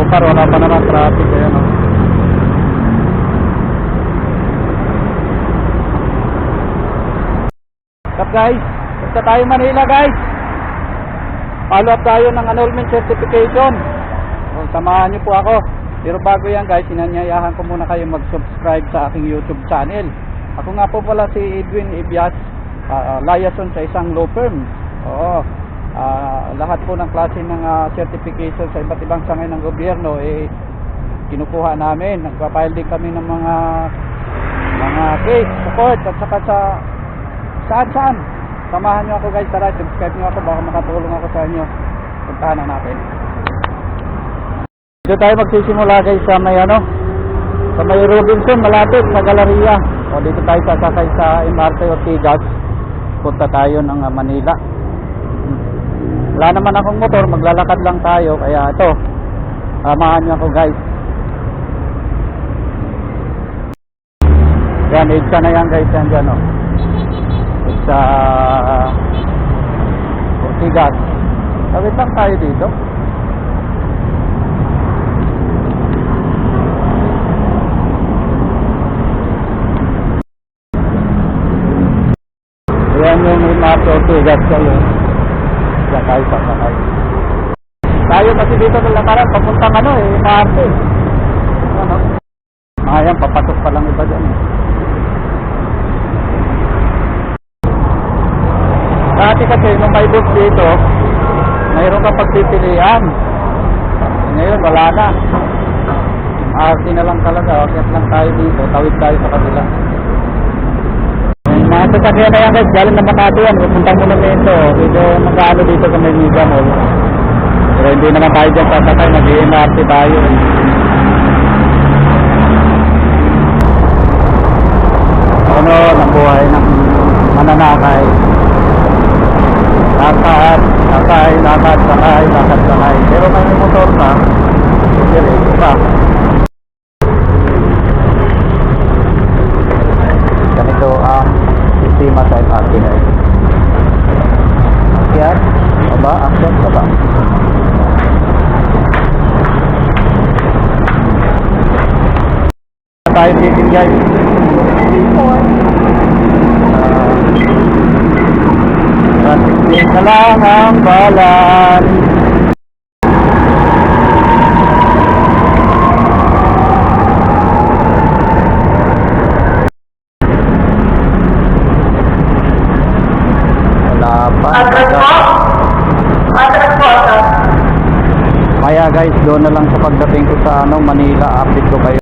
So far, wala pa naman traffic. Ayan, oh. What's up guys? Punta tayo Manila guys. Follow up tayo ng annulment certification. So, samahan niyo po ako. Pero bago yan guys, sinanyayahan ko muna kayo mag-subscribe sa aking YouTube channel. Ako nga po pala si Edwin Ibias, uh, liaison sa isang law firm. Oo. Ah, lahat po ng klase ng ah, certification sa iba't ibang sangay ng gobyerno eh kinukuha namin. Nagpa-file din kami ng mga mga case sa court at saka sa saan saan. Samahan niyo ako guys, tara, subscribe niyo ako baka makatulong ako sa inyo. Puntahan na natin. Dito tayo magsisimula guys sa may ano, sa may Robinson, malapit sa Galleria. O dito tayo sasakay sa MRT Ortigas. Punta tayo ng ah, Manila. Wala naman akong motor, maglalakad lang tayo. Kaya ito, samahan niyo ako guys. Yan, EDSA na yan guys, yan dyan o. EDSA Ortigas. Tawid lang tayo dito. Yan yung MRT Ortigas kayo. Diyan tayo sasakay. Tayo kasi dito ng lakaran, papuntang ano eh, MRT. Ano? Ah, yan, papasok pa lang iba dyan eh. Dati kasi nung may bus dito, mayroon kang pagpipilian. Ngayon wala na. RT na lang talaga, akit lang tayo dito, tawid tayo sa kabila. Sasakyan na yan guys, galing na Makati yan, pupunta muna nito. Dito magkano dito sa Mega Mall. Pero hindi naman tayo dyan sasakay, nag-MRT tayo. Ano ng buhay ng mananakay. Lakad, lakay, lakad, sakay, lakad, sakay. Pero may motor ka, diretso ka. Ganito ang sistema sa MRT na ito. Akyat, baba, akyat, baba. Tayo titin guys. Traffic din na lang ang balan. Kaya guys, doon na lang sa pagdating ko sa ano, Manila, update ko kayo.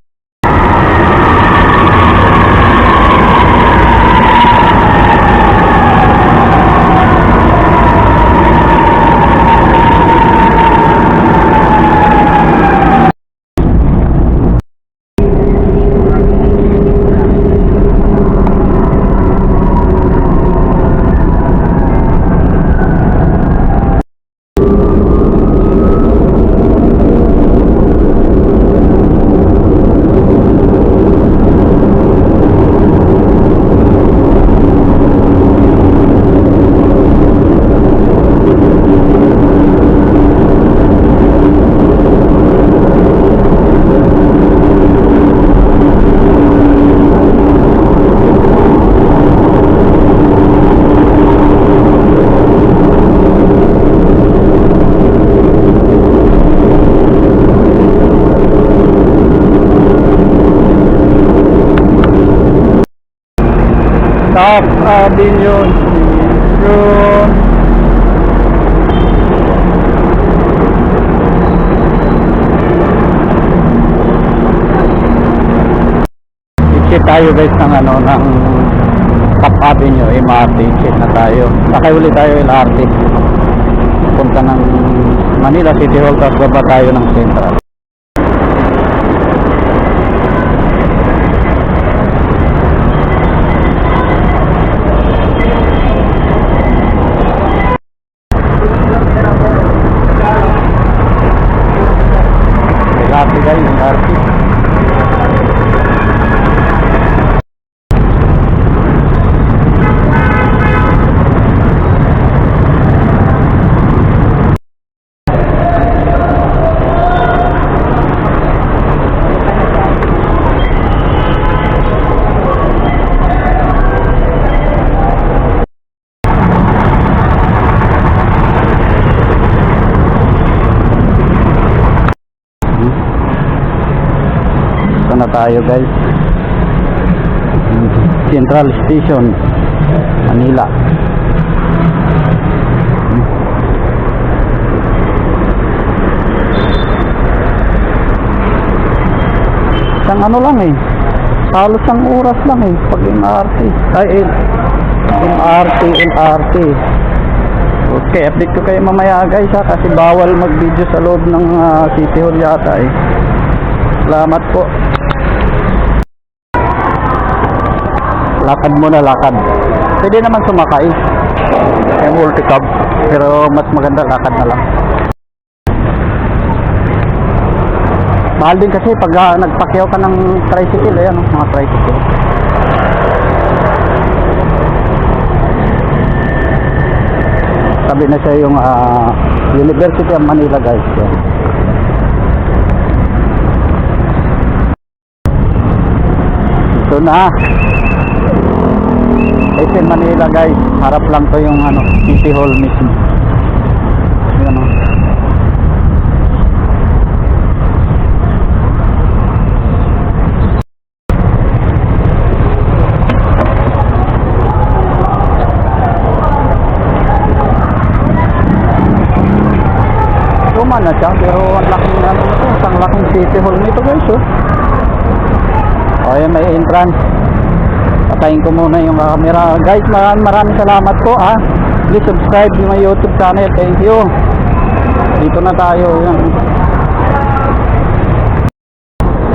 Top Avenue Station. Exit tayo guys ng ano ng Top Avenue MRT exit na tayo. Sakay ulit tayo LRT. Punta ng Manila City Hall tapos baba tayo ng Central. Tayo guys. Central Station, Manila. Isang ano lang eh. Halos ang oras lang eh. Pag MRT. Ay, eh, MRT, LRT. Okay, update ko kayo mamaya guys ha. Kasi bawal mag-video sa loob ng ah, City Hall yata eh. Salamat po. Lakad muna, lakad. Pwede naman sumakay. May multi-cab. Pero mas maganda lakad na lang. Mahal din kasi pag ah, nagpakyaw ka ng tricycle, ayan, oh, mga tricycle. Sabi na siya yung ah, University of Manila guys. Yan. Ito na. SM Manila guys. Harap lang to yung ano, City Hall mismo. Yan oh. Luma na siya, pero ang laking ano ang laking city hall nito guys, oh. O, yan may entrance. Patayin ko muna yung camera. Guys, maraming maraming salamat po, ah. Please subscribe to my YouTube channel. Thank you. Dito na tayo, yan.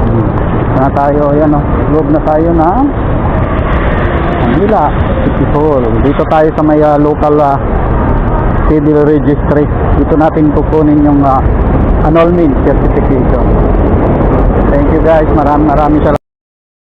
Dito na tayo, yan, oh. Loob na tayo na Manila City Hall. Dito tayo sa may ah, local ah, civil registry. Dito natin kukunin yung uh, annulment certification. Thank you guys. Maraming maraming salamat.